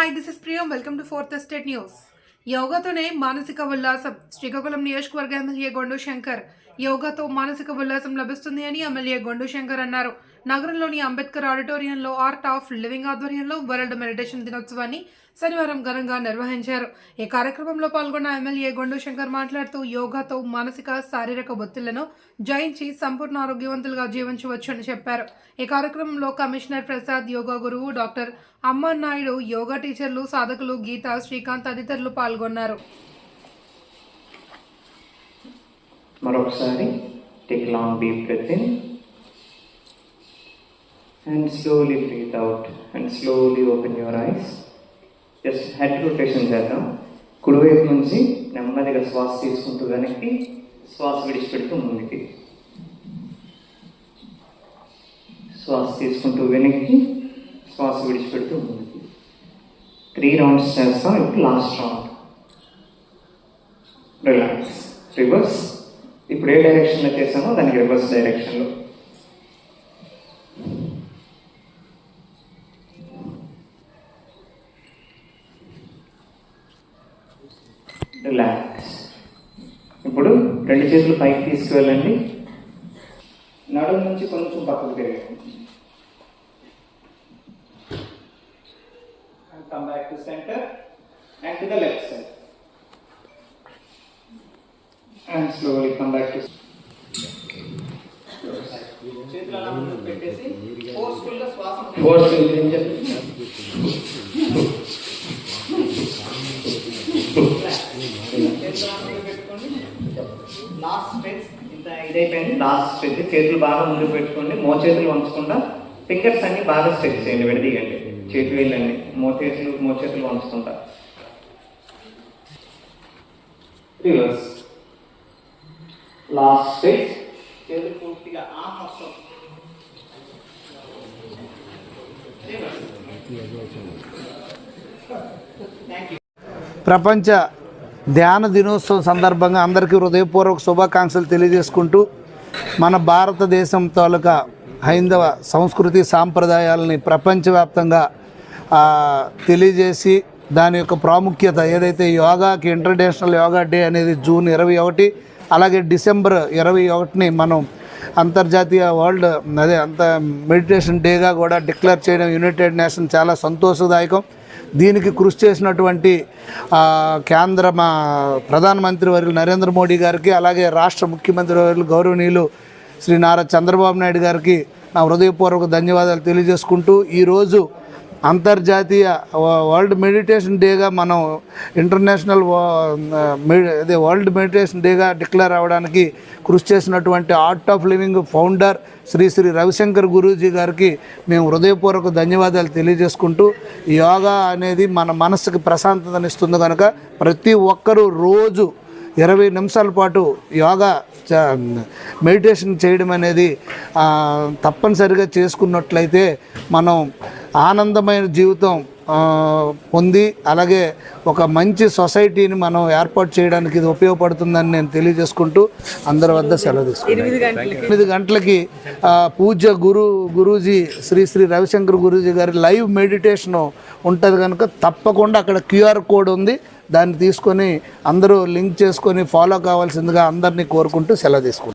Hi this is Priyam welcome to fourth estate news యోగాతోనే మానసిక ఉల్లాసం శ్రీకాకుళం నియోజకవర్గ ఎమ్మెల్యే గొండు శంకర్. యోగాతో మానసిక ఉల్లాసం లభిస్తుంది అని ఎమ్మెల్యే గొండు శంకర్ అన్నారు. నగరంలోని అంబేద్కర్ ఆడిటోరియంలో ఆర్ట్ ఆఫ్ లివింగ్ ఆధ్వర్యంలో వరల్డ్ మెడిటేషన్ దినోత్సవాన్ని శనివారం ఘనంగా నిర్వహించారు. ఈ కార్యక్రమంలో పాల్గొన్న ఎమ్మెల్యే గొండు శంకర్ మాట్లాడుతూ యోగాతో మానసిక శారీరక ఒత్తిళ్ళను జయించి సంపూర్ణ ఆరోగ్యవంతులుగా జీవించవచ్చని చెప్పారు. ఈ కార్యక్రమంలో కమిషనర్ ప్రసాద్ యోగా గురువు డాక్టర్ అమ్మన్ నాయుడు యోగా టీచర్లు సాధకులు గీత శ్రీకాంత్ తదితరులు పాల్గొన్నారు. మరొకసారి take long deep and slowly breathe out and slowly open your eyes just head rotation చేద్దాం. కుడివైపు నుంచి నెమ్మదిగా శ్వాస తీసుకుంటూ వెనక్కి శ్వాస విడిచిపెడుతూ ముందుకి. శ్వాస తీసుకుంటూ వెనక్కి శ్వాస విడిచిపెడుతూ ముందుకి. త్రీ రౌండ్స్ చేస్తాం. ఇప్పుడు లాస్ట్ రౌండ్ రిలాక్స్ రివర్స్ ఇప్పుడు ఏ డైరెక్షన్లో చేసామో దానికి రివర్స్ డైరెక్షన్లో రిలాక్స్ ఇప్పుడు రెండు చేతులు పైకి తీసుకువెళ్ళండి. నడుము నుంచి కొంచెం పక్కకు తిరగండి. Come back to center and to the left side and slowly come back to చేతులు అలా ముందుకు పెట్టేసి ఫోర్స్ఫుల్గా శ్వాస ఫోర్స్ఫుల్ లాస్ట్ స్ట్రెచ్. ఇంత ఇదైపోయింది. Last stretch. చేతులు బాగా ముందు పెట్టుకోండి. మోచేతులు వంచకుండా ఫింగర్స్ అన్ని బాగా స్ట్రెచ్ చేయండి. విడదీయండి. చేతి వేళ్ళండి. మోచేతులు మోచేతులు వంచుకుంటా. రివర్స్ లాస్ట్ స్ట్రెచ్ చేతులు పూర్తిగా ఆ వస్తాం ప్రపంచ ధ్యాన దినోత్సవం సందర్భంగా అందరికీ హృదయపూర్వక శుభాకాంక్షలు తెలియజేసుకుంటూ మన భారతదేశం తాలూకా హైందవ సంస్కృతి సాంప్రదాయాలని ప్రపంచవ్యాప్తంగా తెలియజేసి దాని యొక్క ప్రాముఖ్యత ఏదైతే యోగాకి ఇంటర్నేషనల్ యోగా డే అనేది జూన్ ఇరవై ఒకటి అలాగే డిసెంబర్ ఇరవై ఒకటిని మనం అంతర్జాతీయ వరల్డ్ అదే అంత మెడిటేషన్ డేగా కూడా డిక్లేర్ చేయడం యునైటెడ్ నేషన్ చాలా సంతోషదాయకం. దీనికి కృషి చేసినటువంటి కేంద్ర మా ప్రధానమంత్రి వర్యులు నరేంద్ర మోడీ గారికి అలాగే రాష్ట్ర ముఖ్యమంత్రి వర్యులు గౌరవనీయులు శ్రీ నారా చంద్రబాబు నాయుడు గారికి నా హృదయపూర్వక ధన్యవాదాలు తెలియజేసుకుంటూ ఈరోజు అంతర్జాతీయ వరల్డ్ మెడిటేషన్ డేగా మనం ఇంటర్నేషనల్ అదే వరల్డ్ మెడిటేషన్ డేగా డిక్లేర్ అవ్వడానికి కృషి చేసినటువంటి art of living founder Shri Shri Ravishankar Guruji గారికి మేము హృదయపూర్వక ధన్యవాదాలు తెలియజేసుకుంటూ యోగా అనేది మన మనసుకి ప్రశాంతతనిస్తుంది కనుక ప్రతి ఒక్కరూ రోజు ఇరవై నిమిషాల పాటు యోగా చ- మెడిటేషన్ చేయడం అనేది తప్పనిసరిగా చేసుకున్నట్లయితే మనం ఆనందమైన జీవితం పొంది అలాగే ఒక మంచి సొసైటీని మనం ఏర్పాటు చేయడానికి ఇది ఉపయోగపడుతుందని నేను తెలియజేసుకుంటూ అందరి వద్ద సెలవు తీసుకుంటాను ఎనిమిది గంటలకి. పూజ్య గురు గురూజీ శ్రీ శ్రీ రవిశంకర్ గురూజీ గారి లైవ్ మెడిటేషన్ ఉంటుంది కనుక తప్పకుండా అక్కడ క్యూఆర్ కోడ్ ఉంది. దాన్ని తీసుకొని అందరూ లింక్ చేసుకొని ఫాలో కావాల్సిందిగా అందరినీ కోరుకుంటూ సెలవు తీసుకుంటాం